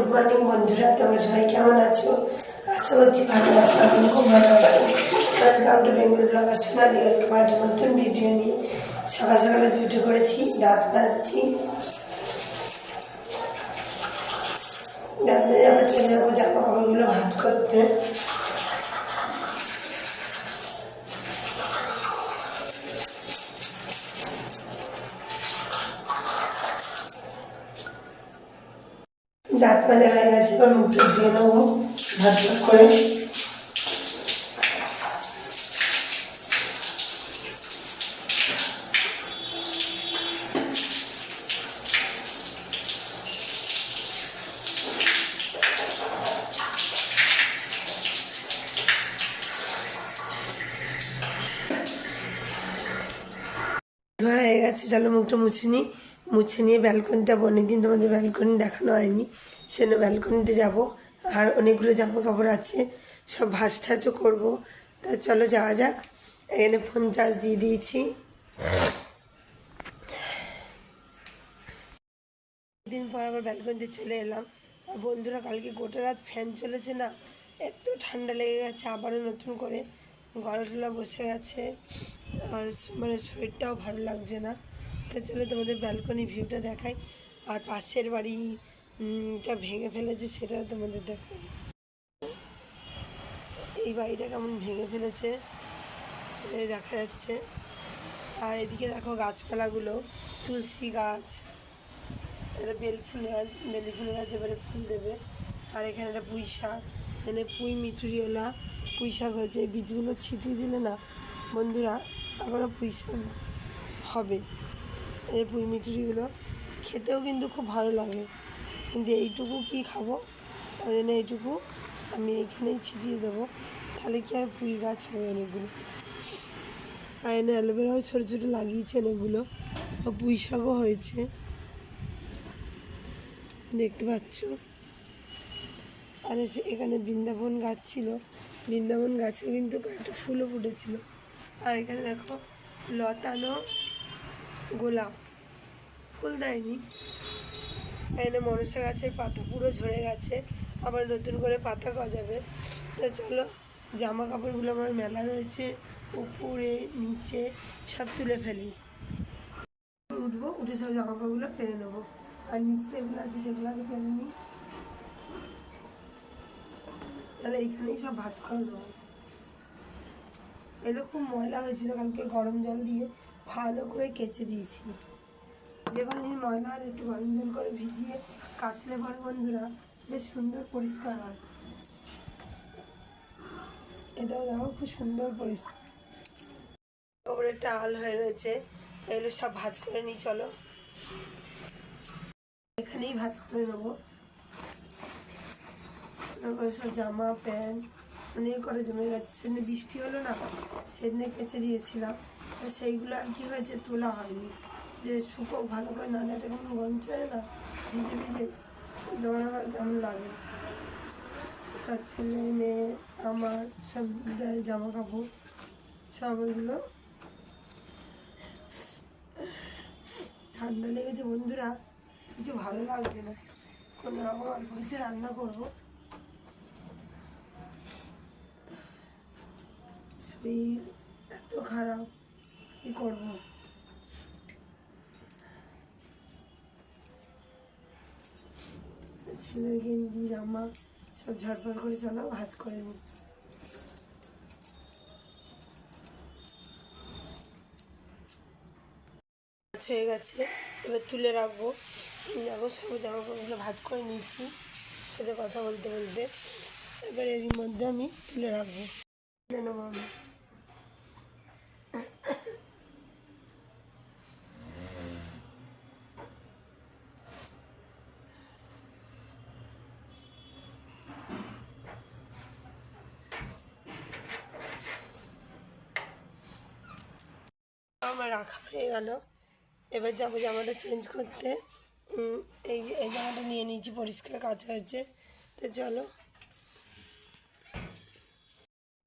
Good morning বন্ধুরা তোমরা সবাই কেমন আছো? আশা করছি ভালো আছো আমি খুব ভালো আছি। Welcome to Bengal blogger Sonali welcome নতুন ভিডিও নিয়ে। সকাল সকালে জুটে করেছি দাঁত মাজছি দাঁত মেজে আবার চলে যাব জামা কাপড়গুলো ভাজ করতে। দাঁত হয়ে গেছে এবার করে। হয়ে গেছে চলো মুখটা মুছে মুছে নিয়ে ব্যালকনিতে যাব। অনেকদিন তোমাদের ব্যালকনি দেখানো হয়নি। সেজন্য ব্যালকনিতে যাব। আর অনেকগুলো জামা কাপড় আছে। সব ভাস ঠাচও করব। তা চলো যাওয়া যাক। এখানে ফোন চার্জ দিয়ে দিয়েছি। দিন পর আবার ব্যালকনিতে চলে এলাম। বন্ধুরা, কালকে গোটা রাত ফ্যান চলেছে না? এত ঠান্ডা লেগে গেছে, আবারও নতুন করে। গলাটলা বসে গেছে। মানে শরীরটাও ভালো লাগছে না। তা চলো তোমাদের ব্যালকনি ভিউটা দেখাই। আর পাশের বাড়িটা ভেঙে ফেলেছে সেটাও তোমাদের দেখাই। এই বাড়িটা কেমন ভেঙে ফেলেছে দেখা যাচ্ছে। আর এদিকে দেখো গাছপালাগুলো, তুলসী গাছ, এটা বেল ফুল গাছ, বেলি ফুল গাছ এবারে ফুল দেবে। আর এখানে একটা পুঁই শাক, এখানে পুঁই মিটুরিওলা পুঁই শাক হয়েছে। এই বীজগুলো ছিটিয়ে দিলে না, বন্ধুরা, আবারও পুঁই শাক হবে। এই পুঁই মিটুরিগুলো খেতেও কিন্তু খুব ভালো লাগে। কিন্তু এইটুকু কি খাব? ওই জন্য এইটুকু আমি এইখানেই ছিটিয়ে দেবো। তাহলে কি হবে পুঁই গাছ হবে অনেকগুলো। আর এনে অ্যালোভেরাও ছোটো ছোটো লাগিয়েছে অনেকগুলো। পুঁই শাকও হয়েছে। দেখতে পাচ্ছ? আর এসে এখানে বৃন্দাবন গাছ ছিল। বৃন্দাবন গাছেও কিন্তু কয়েকটা ফুলও ফুটেছিল। আর এখানে দেখো লতানো গোলাপ। ফুল দেয়নি। এখানে মনসা গাছের পাতা পুরো ঝরে গেছে। আবার নতুন করে পাতা গজাবে। তো চলো, জামা কাপড়গুলো আমার মেলা রয়েছে। উপরে, নিচে সব তুলে ফেলি। উঠবো, উঠে সব জামা কাপড়গুলো ফেলে নেব। আর নিচে যেগুলো আছে, সেগুলো আগে ফেলে নিই। তাহলে এইখানেই সব ভাজ করে নেব। এগুলো খুব ময়লা হয়েছিল কালকে গরম জল দিয়ে। ভালো করে কেচে দিয়েছি। যে কোনো জিনিস ময়লা আর একটু গরম জল করে ভিজিয়ে কাচলে পরে বন্ধুরা, বেশ সুন্দর পরিষ্কার হয়। এটাও দেখো খুব সুন্দর পরিষ্কার। কাপড়ের টাল হয়ে রয়েছে, এগুলো সব ভাজ করে নিই, চলো। এখানেই ভাজ করে নেব। সব জামা, প্যান্ট, অনেক করে জমে গেছে। সেদিনে বৃষ্টি হলো না, সেদিনে কেচে দিয়েছিলাম। সেইগুলো আর কি হয়েছে তোলা হয়নি। যে শুকো ভালো করে না এটা কেমন গরম ছেড়ে না, ভিজে ভিজে। তোমার আমার কেমন লাগে। সব ছেলে, মেয়ে, আমার সব জামা কাপড় সব ওইগুলো। ঠান্ডা লেগেছে বন্ধুরা, কিছু ভালো লাগছে না। কোনো রকম অল্প কিছু রান্না করব। শরীর এত খারাপ, কী করব? ছেলের গেঞ্জি জামা, সব ঝটপট করে চলো ভাজ করে নিই হয়ে গেছে, এবার তুলে রাখব। দেখো সব জামা কাপড়গুলো ভাজ করে নিয়েছি। সাথে কথা বলতে বলতে, এবার এর মধ্যে আমি তুলে রাখব। তুলে আমি। আমার রাখা হয়ে গেল। এবার যাব জামাটা চেঞ্জ করতে। এই এই জামাটা নিয়ে নিয়েছি, পরিষ্কার কাজ হয়েছে। তো চলো।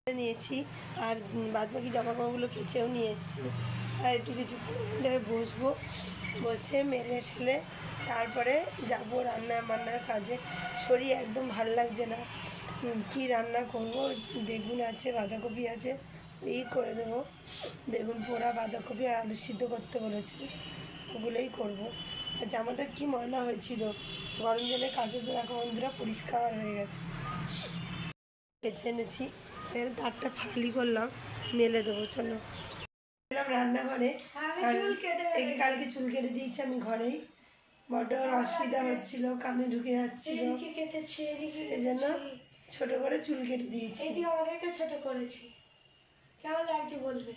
নিয়েছি, আর বাদ বাকি জামা কাপড়গুলো কেচেও নিয়ে এসেছি। আর একটু কিছু বসবো। বসে মেরে ঠেলে তারপরে যাব রান্না বান্নার কাজে। শরীর একদম ভালো লাগছে না। কি রান্না করব? বেগুন আছে, বাঁধাকপি আছে। এই করে দেবো। বেগুন পোড়া বাঁধাকপি আর আলু সিদ্ধ করতে বলেছে। ওগুলোই করব। আর জামাটা কি ময়লা হয়েছিল? গরম জলে কাছে তো দেখো বন্ধুরা পরিষ্কার হয়ে গেছে। বেছে এনেছি। এর তারটা ফালি করলাম মেলে দেবো চলো। এলাম রান্নাঘরে। একে কালকে চুল কেটে দিয়েছি আমি ঘরেই। বড্ড ওর অসুবিধা হচ্ছিল কানে ঢুকে যাচ্ছিল। এই জন্য ছোট করে চুল কেটে দিয়েছি। ছোট করেছি। কেমন লাগছে বলবে?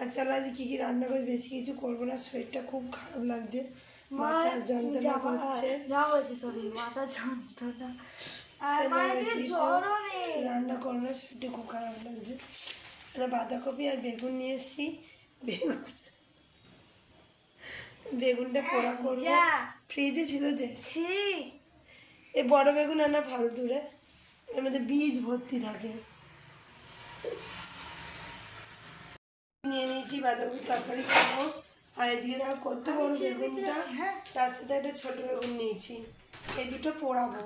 আর চলো আজ কি কি রান্না করি বেশি কিছু করব না শরীরটা খুব খারাপ লাগছে। মাথা যন্ত্রণা করছে। মাথা যন্ত্রণা। রান্না করব না শরীরটা খুব খারাপ লাগছে। আমরা বাঁধাকপি আর বেগুন নিয়ে এসেছি। বেগুন বেগুনটা পোড়া করব। ফ্রিজে ছিল যে। এই বড় বেগুন আনা ফালতু রে। এর মধ্যে বীজ ভর্তি থাকে। নিয়ে নিয়েছি বাঁধাকপি তরকারি খাব আর এদিকে দেখো কত বড় বেগুনটা। হ্যাঁ। তার সাথে একটা ছোট বেগুন নিয়েছি। এই দুটো পোড়াবো।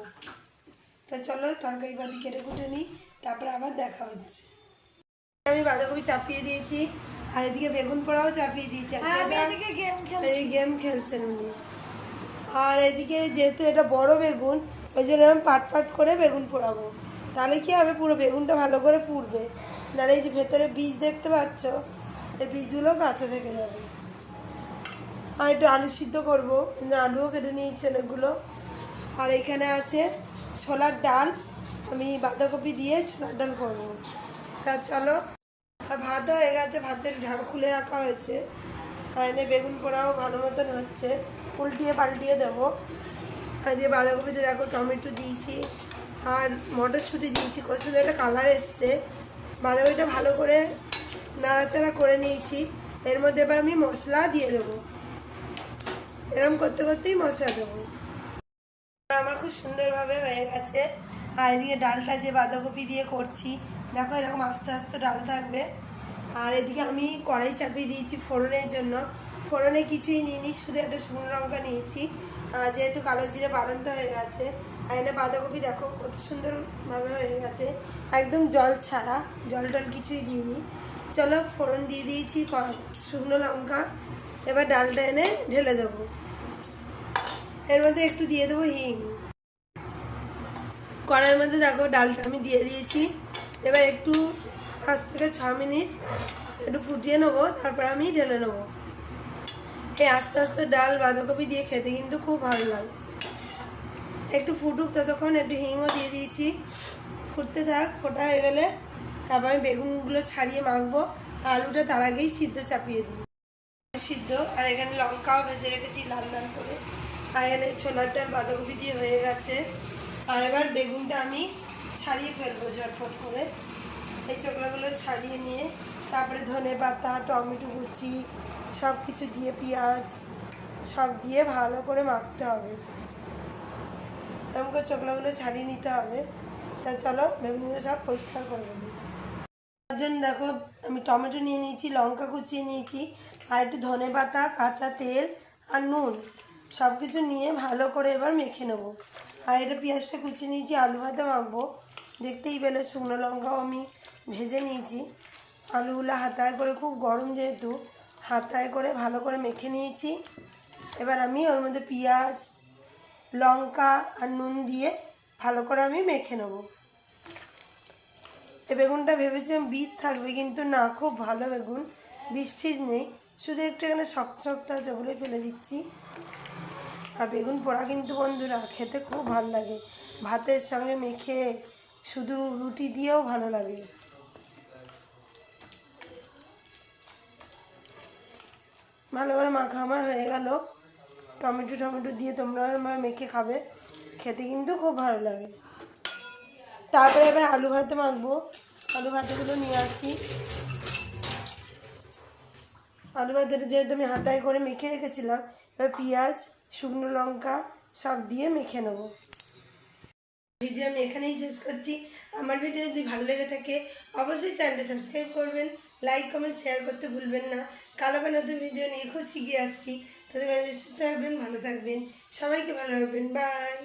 তা চলো তরকারি বাদি কেটে কুটে নিই তারপরে আবার দেখা হচ্ছে। আমি বাঁধাকপি চাপিয়ে দিয়েছি আর এদিকে বেগুন পোড়াও চাপিয়ে দিয়েছি। খেলছি এই গেম খেলছেন উনি। আর এদিকে যেহেতু এটা বড় বেগুন ওই জন্য আমি পাট পাট করে বেগুন পোড়াবো। তাহলে কি হবে পুরো বেগুনটা ভালো করে পুড়বে। নাহলে এই যে ভেতরে বীজ দেখতে পাচ্ছ এই বীজগুলো কাঁচা থেকে যাবে। আর একটু আলু সিদ্ধ করব। আলুও কেটে নিয়েছি অনেকগুলো। আর এখানে আছে ছোলার ডাল। আমি বাঁধাকপি দিয়ে ছোলার ডাল করব। তা চলো। আর ভাতও হয়ে গেছে, ভাতের ঢাকা খুলে রাখা হয়েছে। কারণে বেগুন পোড়াও ভালো মতন হচ্ছে। উল্টিয়ে পাল্টিয়ে দেবো। আর দিয়ে বাঁধাকপিতে দেখো টমেটো দিয়েছি। আর মটরশুঁটি দিয়েছি। কত একটা কালার এসছে। বাঁধাকপিটা ভালো করে নাড়াচাড়া করে নিয়েছি। এর মধ্যে এবার আমি মশলা দিয়ে দেবো। এরকম করতে করতেই মশলা দেবো। আমার খুব সুন্দরভাবে হয়ে গেছে। আর এদিকে ডালটা যে বাঁধাকপি দিয়ে করছি, দেখো এরকম আস্তে আস্তে ডাল থাকবে। আর এদিকে আমি কড়াই চাপিয়ে দিয়েছি ফোড়নের জন্য। ফোড়নে কিছুই নিইনি, শুধু একটা শুকনো লঙ্কা নিয়েছি। যেহেতু কালো জিরে বাড়ন্ত হয়ে গেছে, আর এনে বাঁধাকপি দেখো কত সুন্দরভাবে হয়ে গেছে। একদম জল ছাড়া, জল টল কিছুই দিইনি। চলো ফোড়ন দিয়ে দিয়েছি শুকনো লঙ্কা। এবার ডালটা এনে ঢেলে দেবো। এর মধ্যে একটু দিয়ে দেবো হিং। কড়াইয়ের মধ্যে দেখো ডালটা আমি দিয়ে দিয়েছি। এবার একটু পাঁচ থেকে ছ মিনিট একটু ফুটিয়ে নেব, তারপর আমি ঢেলে নেব। এই আস্তে আস্তে ডাল বাঁধাকপি দিয়ে খেতে কিন্তু খুব ভালো লাগে। একটু ফুটুক, ততক্ষণ একটু হিংও দিয়ে দিয়েছি। ফুটতে থাক, ফোটা হয়ে গেলে তারপর আমি বেগুনগুলো ছাড়িয়ে মাখবো আলুটা তার আগেই সিদ্ধ চাপিয়ে দিই সিদ্ধ, আর এখানে লঙ্কাও ভেজে রেখেছি লাল লাল করে। আর এখানে ছোলার বাঁধাকপি দিয়ে হয়ে গেছে। আর এবার বেগুনটা আমি ছাড়িয়ে ফেলব ঝটফট করে। এই চোখলাগুলো ছাড়িয়ে নিয়ে, তারপরে ধনে পাতা, টমেটো কুচি সব কিছু দিয়ে পেঁয়াজ, সব দিয়ে ভালো করে মাখতে হবে। আমাকে চোখলাগুলো ছাড়িয়ে নিতে হবে। তা চলো, বেগুনগুলো সব পরিষ্কার করে দেবো তার দেখো, আমি টমেটো নিয়ে নিয়েছি, লঙ্কা কুচিয়ে নিয়েছি, আর একটু ধনে পাতা, কাঁচা তেল আর নুন। সব কিছু নিয়ে ভালো করে এবার মেখে নেব। আর এটা পেঁয়াজটা কুচিয়ে নিয়েছি, আলু ভাতে মাখবো। দেখতেই পেলে শুকনো লঙ্কাও আমি ভেজে নিয়েছি। আলুগুলো হাতায় করে, খুব গরম যেহেতু, হাতায় করে ভালো করে মেখে নিয়েছি। এবার আমি ওর মধ্যে পেঁয়াজ, লঙ্কা আর নুন দিয়ে ভালো করে আমি মেখে নেব। এই বেগুনটা ভেবেছিলাম বীজ থাকবে, কিন্তু না, খুব ভালো বেগুন। বীজ ঠিক নেই। শুধু একটু এখানে শক্ত শক্ত আছে ওগুলোই ফেলে দিচ্ছি। আর বেগুন পোড়া কিন্তু বন্ধুরা, খেতে খুব ভালো লাগে। ভাতের সঙ্গে মেখে শুধু রুটি দিয়েও ভালো লাগে। ভালো করে মাখা আমার হয়ে গেল। টমেটো টমেটো দিয়ে তোমরা মেখে খাবে। খেতে কিন্তু খুব ভালো লাগে। তারপরে এবার আলু ভাতে মাখবো। আলু ভাতেগুলো নিয়ে আসি। আলু ভাতের যেহেতু আমি হাতায় করে মেখে রেখেছিলাম, এবার পেঁয়াজ, শুকনো লঙ্কা সব দিয়ে মেখে নেব। ভিডিও আমি এখানেই শেষ করছি। আমার ভিডিও যদি ভালো লেগে থাকে, অবশ্যই চ্যানেলটা সাবস্ক্রাইব করবেন, লাইক, কমেন্ট, শেয়ার করতে ভুলবেন না। কাল আবার নতুন ভিডিও নিয়ে খুব শিখিয়ে আসছি। তাদের সুস্থ থাকবেন, ভালো থাকবেন। সবাইকে ভালো রাখবেন। বাই।